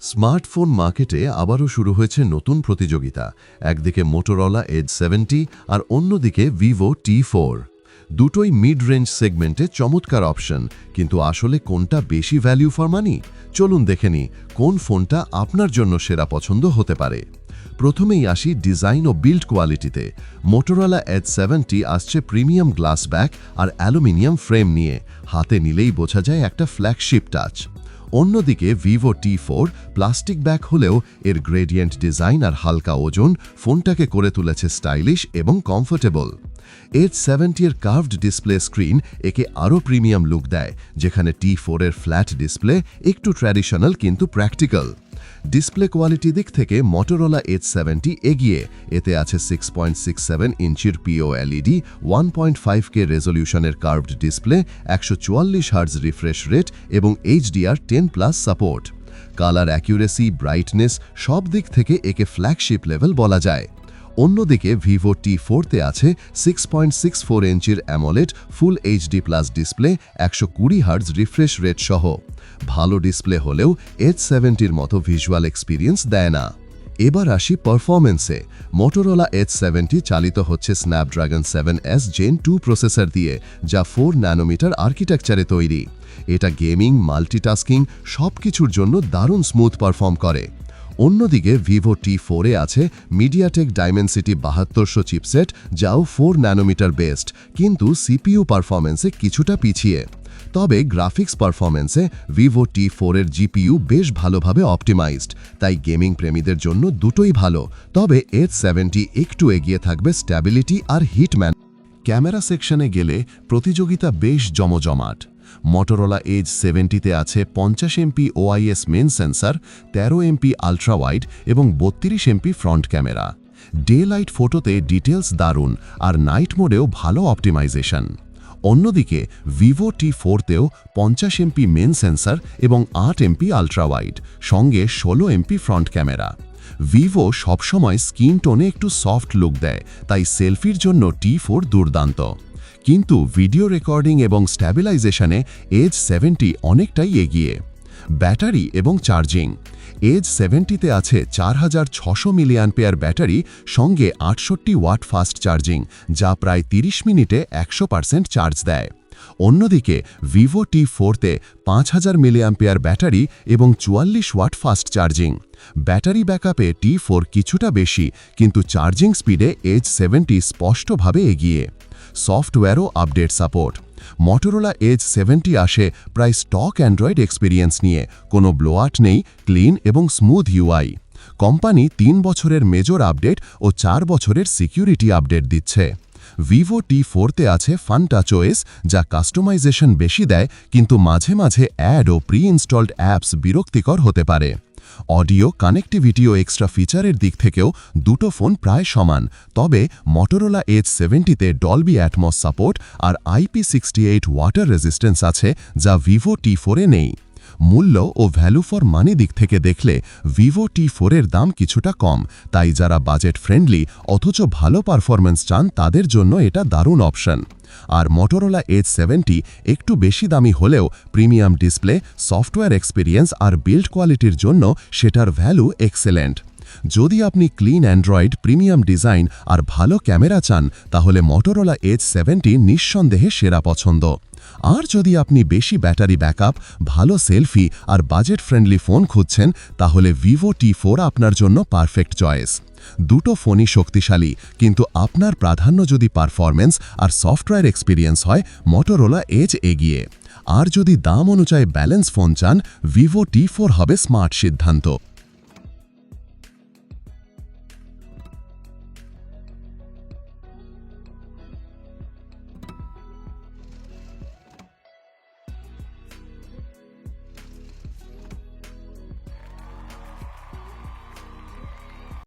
Smartphone মার্কেটে আবারও শুরু হয়েছে নতুন প্রতিযোগিতা। একদিকে মোটোরলা এজ সেভেন্টি আর অন্যদিকে ভিভো টি ফোর দুটোই মিড রেঞ্জ সেগমেন্টে চমৎকার অপশন কিন্তু আসলে কোনটা বেশি ভ্যালু ফর মানি চলুন দেখে নিই, কোন ফোনটা আপনার জন্য সেরা পছন্দ হতে পারে। প্রথমেই আসি ডিজাইন ও বিল্ড কোয়ালিটিতে মোটোরোলা এজ সেভেন্টি আসছে প্রিমিয়াম গ্লাস ব্যাক আর অ্যালুমিনিয়াম ফ্রেম নিয়ে। হাতে নিলেই বোঝা যায় একটা ফ্ল্যাগশিপ টাচ অন্যদিকে Vivo T four plastic back হলেও এর গ্রেডিয়েন্ট ডিজাইন আর হালকা ওজন ফোনটাকে করে তুলেছে স্টাইলিশ এবং কমফোর্টেবল এর সেভেন্টি এর কার্ভড ডিসপ্লে স্ক্রিন একে আরও প্রিমিয়াম লুক দেয়, যেখানে টি ফোরের ফ্ল্যাট ডিসপ্লে একটু ট্র্যাডিশনাল কিন্তু প্র্যাকটিক্যাল ডিসপ্লে কোয়ালিটি দিক থেকে মটোরোলা এইচ সেভেনটি এগিয়ে। এতে আছে সিক্স পয়েন্ট সিক্স সেভেন ইঞ্চির pOLED one point five K রেজলিউশনের curved display, একশো চুয়াল্লিশ হার্জ রিফ্রেশ রেট এবং HDR ten plus support colour accuracy brightness সব দিক থেকে একে ফ্ল্যাগশিপ লেভেল বলা যায়। অন্যদিকে ভিভো টি ফোরতে আছে সিক্স পয়েন্ট সিক্স ফোর ইঞ্চির AMOLED full HD plus display একশো কুড়ি হার্জ রিফ্রেশ রেট সহ। ভালো ডিসপ্লে হলেও এইচ সেভেন্টির মতো ভিজুয়াল এক্সপিরিয়েন্স দেয় না। এবার আসি পারফরমেন্সে মোটোরোলা এইচ সেভেন্টি চালিত হচ্ছে Snapdragon seven S gen two processor দিয়ে, যা ফোর ন্যানোমিটার আর্কিটেকচারে তৈরি। এটা গেমিং মাল্টিটাস্কিং সব কিছুর জন্য দারুণ স্মুথ পারফর্ম করে। অন্যদিকে ভিভো টি ফোরে আছে মিডিয়াটেক ডাইমেনসিটি বাহাত্তরশো চিপসেট যাও ফোর ন্যানোমিটার বেস্ট কিন্তু সিপিইউ পারফরমেন্সে কিছুটা পিছিয়ে। তবে গ্রাফিক্স পারফরমেন্সে ভিভো টি ফোরের জিপিইউ বেশ ভালোভাবে অপটিমাইজড তাই গেমিং প্রেমীদের জন্য দুটোই ভালো। তবে এইচ সেভেন্টি একটু এগিয়ে থাকবে স্ট্যাবিলিটি আর হিটম্যান ক্যামেরা সেকশনে গেলে প্রতিযোগিতা বেশ জমজমাট। মটোরোলা এজ সেভেন্টিতে আছে পঞ্চাশ এমপি ওআইএস মেন সেন্সার তেরো এমপি আলট্রা ওয়াইড এবং বত্রিশ MP front camera day light ফটোতে ডিটেলস দারুণ আর নাইট মোডেও ভালো অপটিমাইজেশন অন্যদিকে ভিভো টি ফোরতেও পঞ্চাশ এমপি মেন সেন্সার এবং আট এমপি আলট্রা ওয়াইড সঙ্গে ষোলো এমপি ফ্রন্ট ক্যামেরা ভিভো সবসময় স্কিন টোনে একটু সফট লুক দেয়, তাই সেলফির জন্য টি ফোর দুর্দান্ত। কিন্তু ভিডিও রেকর্ডিং এবং স্ট্যাবিলাইজেশনে এজ সেভেন্টি অনেকটাই এগিয়ে। ব্যাটারি এবং চার্জিং। এজ সেভেন্টিতে আছে চার হাজার ছশো মিলিয়ানপেয়ার ব্যাটারি, সঙ্গে আটষট্টি ওয়াট ফাস্ট চার্জিং, যা প্রায় ৩০ মিনিটে একশো পার্সেন্ট চার্জ দেয়। অন্যদিকে, ভিভো টি ফোরতে পাঁচ হাজার মিলিয়াম্পিয়ার ব্যাটারি এবং চুয়াল্লিশ ওয়াট ফাস্ট চার্জিং। ব্যাটারি ব্যাকআপে টি ফোর কিছুটা বেশি, কিন্তু চার্জিং স্পিডে এজ সেভেন্টি স্পষ্টভাবে এগিয়ে। সফটওয়্যারও update support. Motorola edge seventy আসে প্রায় স্টক অ্যান্ড্রয়েড এক্সপিরিয়েন্স নিয়ে। কোনো ব্লোয়াট নেই ক্লিন এবং স্মুথ ইউআই কোম্পানি তিন বছরের মেজর আপডেট ও চার বছরের সিকিউরিটি আপডেট দিচ্ছে। ভিভো টি ফোরতে আছে ফান টাচওয়েস যা কাস্টমাইজেশন বেশি দেয়, কিন্তু মাঝে মাঝে অ্যাড ও প্রি ইনস্টলড অ্যাপস বিরক্তিকর হতে পারে। অডিও কানেক্টিভিটি ও এক্সট্রা ফিচারের দিক থেকেও দুটো ফোন প্রায় সমান। তবে মটোরোলা এইচ সেভেন্টিতে ডলবি অ্যাটমস সাপোর্ট আর IP sixty eight water resistance আছে যা ভিভো টি ফোরে নেই। মূল্য ও ভ্যালু ফর মানি দিক থেকে দেখলে ভিভো টি ফোরের দাম কিছুটা কম। তাই যারা বাজেট ফ্রেন্ডলি অথচ ভালো পারফরম্যান্স চান, তাদের জন্য এটা দারুণ অপশন আর মটোরোলা এজ সেভেন্টি একটু বেশি দামি হলেও প্রিমিয়াম ডিসপ্লে সফটওয়্যার এক্সপিরিয়েন্স আর বিল্ড কোয়ালিটির জন্য সেটার ভ্যালু এক্সেলেন্ট যদি আপনি ক্লিন অ্যান্ড্রয়েড প্রিমিয়াম ডিজাইন আর ভালো ক্যামেরা চান, তাহলে মটোরোলা এজ সেভেন্টি নিঃসন্দেহে সেরা পছন্দ। আর যদি আপনি বেশি ব্যাটারি ব্যাকআপ, ভালো সেলফি আর বাজেট ফ্রেন্ডলি ফোন খুঁজছেন, তাহলে ভিভো টি ফোর আপনার জন্য পারফেক্ট চয়েস। দুটো ফোনই শক্তিশালী, কিন্তু আপনার প্রাধান্য যদি পারফরমেন্স আর সফটওয়্যার এক্সপিরিয়েন্স হয়, মটোরোলা এজ এগিয়ে। আর যদি দাম অনুযায়ী ব্যালেন্স ফোন চান, ভিভো টি ফোর হবে স্মার্ট সিদ্ধান্ত।